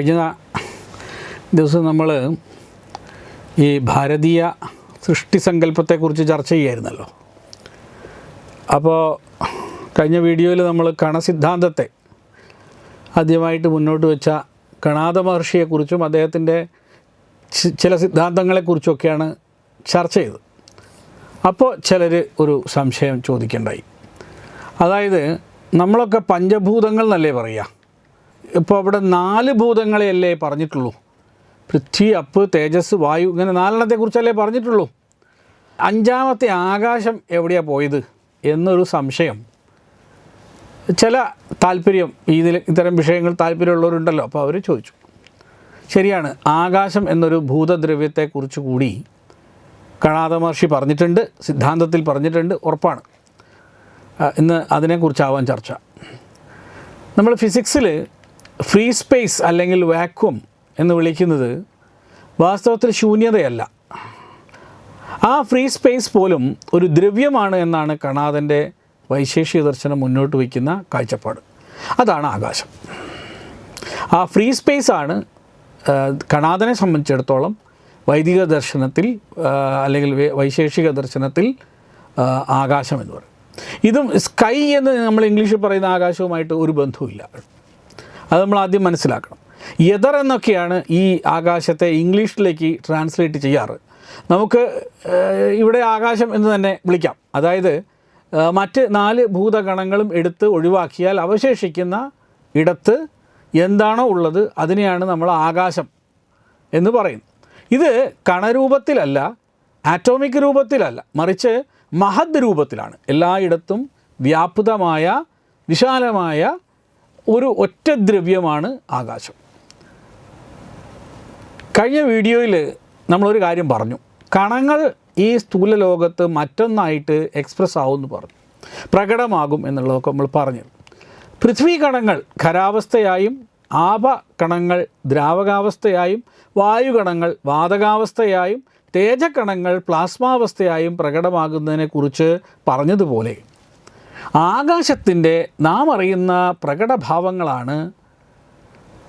കഴിഞ്ഞ ദിവസം നമ്മൾ ഈ ഭാരതീയ സൃഷ്ടി സങ്കല്പത്തെക്കുറിച്ച് ചർച്ച ചെയ്യായിരുന്നല്ലോ. അപ്പോൾ കഴിഞ്ഞ വീഡിയോയിൽ നമ്മൾ കണസിദ്ധാന്തത്തെ ആദ്യമായിട്ട് മുന്നോട്ട് വെച്ച കണാദ മഹർഷിയെക്കുറിച്ചും അദ്ദേഹത്തിന്റെ ചില സിദ്ധാന്തങ്ങളെക്കുറിച്ചൊക്കെയാണ് ചർച്ച ചെയ്തത്. അപ്പോൾ ചിലർ ഒരു സംശയം ചോദിക്കേണ്ടായി. അതായത് നമ്മളൊക്കെ പഞ്ചഭൂതങ്ങൾ എന്നല്ലേ പറയുക ഇപ്പോൾ അവിടെ നാല് ഭൂതങ്ങളെയല്ലേ പറഞ്ഞിട്ടുള്ളൂ? പൃഥ്വി അപ്പ് തേജസ് വായു ഇങ്ങനെ നാലെണ്ണത്തെക്കുറിച്ചല്ലേ പറഞ്ഞിട്ടുള്ളൂ? അഞ്ചാമത്തെ ആകാശം എവിടെയാണ് പോയത് എന്നൊരു സംശയം. ചില താല്പര്യം ഇതിൽ ഇത്തരം വിഷയങ്ങൾ താല്പര്യമുള്ളവരുണ്ടല്ലോ അപ്പോൾ അവർ ചോദിച്ചു. ശരിയാണ് ആകാശം എന്നൊരു ഭൂതദ്രവ്യത്തെക്കുറിച്ച് കൂടി കണാദ മഹർഷി പറഞ്ഞിട്ടുണ്ട് സിദ്ധാന്തത്തിൽ പറഞ്ഞിട്ടുണ്ട് ഉറപ്പാണ്. ഇന്ന് അതിനെക്കുറിച്ചാവാൻ ചർച്ച. നമ്മൾ ഫിസിക്സിൽ ഫ്രീ സ്പേസ് അല്ലെങ്കിൽ വാക്വം എന്ന് വിളിക്കുന്നത് വാസ്തവത്തിൽ ശൂന്യതയല്ല. ആ ഫ്രീ സ്പേസ് പോലും ഒരു ദ്രവ്യമാണ് എന്നാണ് കണാദന്റെ വൈശേഷിക ദർശനം മുന്നോട്ട് വയ്ക്കുന്ന കാഴ്ചപ്പാട്. അതാണ് ആകാശം. ആ ഫ്രീ സ്പേസ് ആണ് കണാദനെ സംബന്ധിച്ചിടത്തോളം വൈദിക ദർശനത്തിൽ അല്ലെങ്കിൽ വൈശേഷിക ദർശനത്തിൽ ആകാശം എന്ന് പറയും. ഇതും സ്കൈ എന്ന് നമ്മൾ ഇംഗ്ലീഷിൽ പറയുന്ന ആകാശവുമായിട്ട് ഒരു ബന്ധവുമില്ല. അത് നമ്മൾ ആദ്യം മനസ്സിലാക്കണം. യദർ എന്നൊക്കെയാണ് ഈ ആകാശത്തെ ഇംഗ്ലീഷിലേക്ക് ട്രാൻസ്ലേറ്റ് ചെയ്യാറ്. നമുക്ക് ഇവിടെ ആകാശം എന്ന് തന്നെ വിളിക്കാം. അതായത് മറ്റ് നാല് ഭൂതഗണങ്ങളും എടുത്ത് ഒഴിവാക്കിയാൽ അവശേഷിക്കുന്ന ഇടത്ത് എന്താണോ ഉള്ളത് അതിനെയാണ് നമ്മൾ ആകാശം എന്ന് പറയുന്നത്. ഇത് കണരൂപത്തിലല്ല ആറ്റോമിക് രൂപത്തിലല്ല മറിച്ച് മഹദ് രൂപത്തിലാണ്. എല്ലായിടത്തും വ്യാപൃതമായ വിശാലമായ ഒരു ഒറ്റ ദ്രവ്യമാണ് ആകാശം. കഴിഞ്ഞ വീഡിയോയിൽ നമ്മളൊരു കാര്യം പറഞ്ഞു. കണങ്ങൾ ഈ സ്ഥൂല ലോകത്ത് മറ്റൊന്നായിട്ട് എക്സ്പ്രസ് ആവുമെന്ന് പറഞ്ഞു. പ്രകടമാകും എന്നുള്ളതൊക്കെ നമ്മൾ പറഞ്ഞു. പൃഥ്വി കണങ്ങൾ ഖരാവസ്ഥയായും ആപ കണങ്ങൾ ദ്രാവകാവസ്ഥയായും വായുകണങ്ങൾ വാതകാവസ്ഥയായും തേജകണങ്ങൾ പ്ലാസ്മാവസ്ഥയായും പ്രകടമാകുന്നതിനെക്കുറിച്ച് പറഞ്ഞതുപോലെ ആകാശത്തിന്റെ നാം അറിയുന്ന പ്രകടഭാവങ്ങളാണ്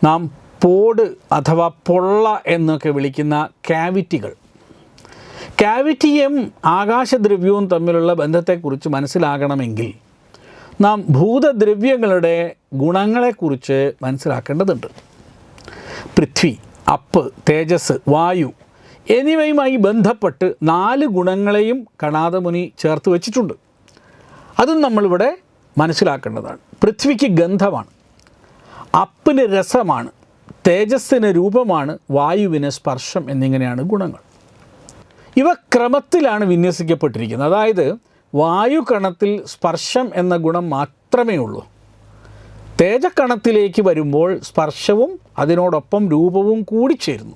നാം പോട് അഥവാ പൊള്ള എന്നൊക്കെ വിളിക്കുന്ന ക്യാവിറ്റികൾ. ക്യാവിറ്റിയും ആകാശദ്രവ്യവും തമ്മിലുള്ള ബന്ധത്തെക്കുറിച്ച് മനസ്സിലാകണമെങ്കിൽ നാം ഭൂതദ്രവ്യങ്ങളുടെ ഗുണങ്ങളെക്കുറിച്ച് മനസ്സിലാക്കേണ്ടതുണ്ട്. പൃഥ്വി അപ്പ് തേജസ് വായു എന്നിവയുമായി ബന്ധപ്പെട്ട് നാല് ഗുണങ്ങളെയും കണാദമുനി ചേർത്ത് വച്ചിട്ടുണ്ട്. അതും നമ്മളിവിടെ മനസ്സിലാക്കേണ്ടതാണ്. പൃഥ്വിക്ക് ഗന്ധമാണ്. അപ്പിന് രസമാണ്. തേജസ്സിന് രൂപമാണ്. വായുവിന് സ്പർശം എന്നിങ്ങനെയാണ് ഗുണങ്ങൾ. ഇവ ക്രമത്തിലാണ് വിന്യസിക്കപ്പെട്ടിരിക്കുന്നത്. അതായത് വായുകണത്തിൽ സ്പർശം എന്ന ഗുണം മാത്രമേ ഉള്ളൂ. തേജക്കണത്തിലേക്ക് വരുമ്പോൾ സ്പർശവും അതിനോടൊപ്പം രൂപവും കൂടി ചേരുന്നു.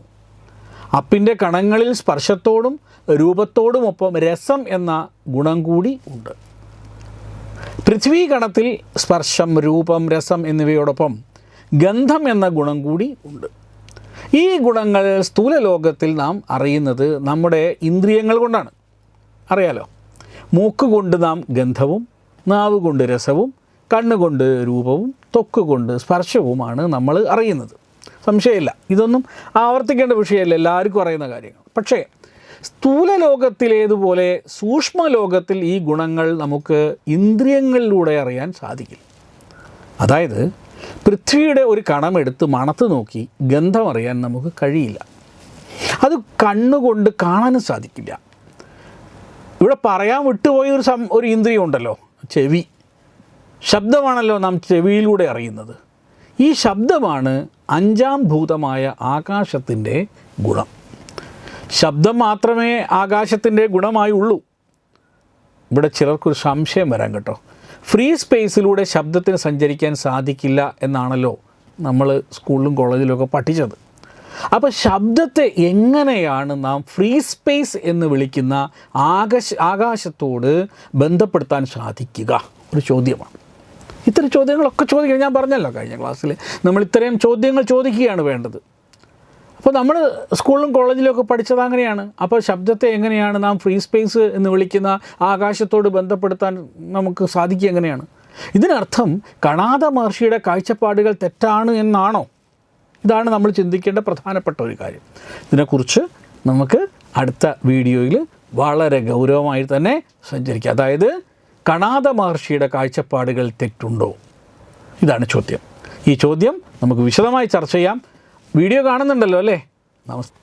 അപ്പിന്റെ കണങ്ങളിൽ സ്പർശത്തോടും രൂപത്തോടുമൊപ്പം രസം എന്ന ഗുണം കൂടി ഉണ്ട്. പൃഥ്വി കണത്തിൽ സ്പർശം രൂപം രസം എന്നിവയോടൊപ്പം ഗന്ധം എന്ന ഗുണം കൂടി ഉണ്ട്. ഈ ഗുണങ്ങൾ സ്ഥൂല ലോകത്തിൽ നാം അറിയുന്നത് നമ്മുടെ ഇന്ദ്രിയങ്ങൾ കൊണ്ടാണ്. അറിയാലോ? മൂക്ക് കൊണ്ട് നാം ഗന്ധവും നാവ് കൊണ്ട് രസവും കണ്ണുകൊണ്ട് രൂപവും തൊക്ക് കൊണ്ട് സ്പർശവുമാണ് നമ്മൾ അറിയുന്നത്. സംശയമില്ല. ഇതൊന്നും ആവർത്തിക്കേണ്ട വിഷയമല്ല. എല്ലാവർക്കും അറിയുന്ന കാര്യങ്ങൾ. പക്ഷേ സ്ഥൂല ലോകത്തിലേതുപോലെ സൂക്ഷ്മ ലോകത്തിൽ ഈ ഗുണങ്ങൾ നമുക്ക് ഇന്ദ്രിയങ്ങളിലൂടെ അറിയാൻ സാധിക്കില്ല. അതായത് പൃഥ്വിയുടെ ഒരു കണമെടുത്ത് മണത്ത് നോക്കി ഗന്ധം അറിയാൻ നമുക്ക് കഴിയില്ല. അത് കണ്ണുകൊണ്ട് കാണാനും സാധിക്കില്ല. ഇവിടെ പറയാൻ വിട്ടുപോയ ഒരു സം ഒരു ഇന്ദ്രിയം ഉണ്ടല്ലോ ചെവി. ശബ്ദമാണല്ലോ നാം ചെവിയിലൂടെ അറിയുന്നത്. ഈ ശബ്ദമാണ് അഞ്ചാം ഭൂതമായ ആകാശത്തിന്റെ ഗുണം. ശബ്ദം മാത്രമേ ആകാശത്തിന്റെ ഗുണമായി ഉള്ളൂ. ഇവിടെ ചിലർക്കൊരു സംശയം വരാൻ കേട്ടോ. ഫ്രീ സ്പേസിലൂടെ ശബ്ദത്തിന് സഞ്ചരിക്കാൻ സാധിക്കില്ല എന്നാണല്ലോ നമ്മൾ സ്കൂളിലും കോളേജിലൊക്കെ പഠിച്ചത്. അപ്പോൾ ശബ്ദത്തെ എങ്ങനെയാണ് നാം ഫ്രീ സ്പേസ് എന്ന് വിളിക്കുന്ന ആകാശ ആകാശത്തോട് ബന്ധപ്പെടുത്താൻ സാധിക്കുക? ഒരു ചോദ്യമാണ്. ഇത്തരം ചോദ്യങ്ങളൊക്കെ ചോദിക്കുക ഞാൻ പറഞ്ഞല്ലോ കഴിഞ്ഞ ക്ലാസ്സിൽ നമ്മൾ ഇത്രയും ചോദ്യങ്ങൾ ചോദിക്കുകയാണ് വേണ്ടത്. അപ്പോൾ നമ്മൾ സ്കൂളിലും കോളേജിലും ഒക്കെ പഠിച്ചത് അങ്ങനെയാണ്. അപ്പോൾ ശബ്ദത്തെ എങ്ങനെയാണ് നാം ഫ്രീ സ്പേസ് എന്ന് വിളിക്കുന്ന ആകാശത്തോട് ബന്ധപ്പെടുത്താൻ നമുക്ക് സാധിക്കുക എങ്ങനെയാണ്? ഇതിനർത്ഥം കണാദ മഹർഷിയുടെ കാഴ്ചപ്പാടുകൾ തെറ്റാണ് എന്നാണോ? ഇതാണ് നമ്മൾ ചിന്തിക്കേണ്ട പ്രധാനപ്പെട്ട ഒരു കാര്യം. ഇതിനെക്കുറിച്ച് നമുക്ക് അടുത്ത വീഡിയോയിൽ വളരെ ഗൗരവമായി തന്നെ സഞ്ചരിക്കുക അതായത് കണാദ മഹർഷിയുടെ കാഴ്ചപ്പാടുകൾ തെറ്റുണ്ടോ? ഇതാണ് ചോദ്യം. ഈ ചോദ്യം നമുക്ക് വിശദമായി ചർച്ച ചെയ്യാം. വീഡിയോ കാണുന്നുണ്ടല്ലോ അല്ലേ? നമസ്തേ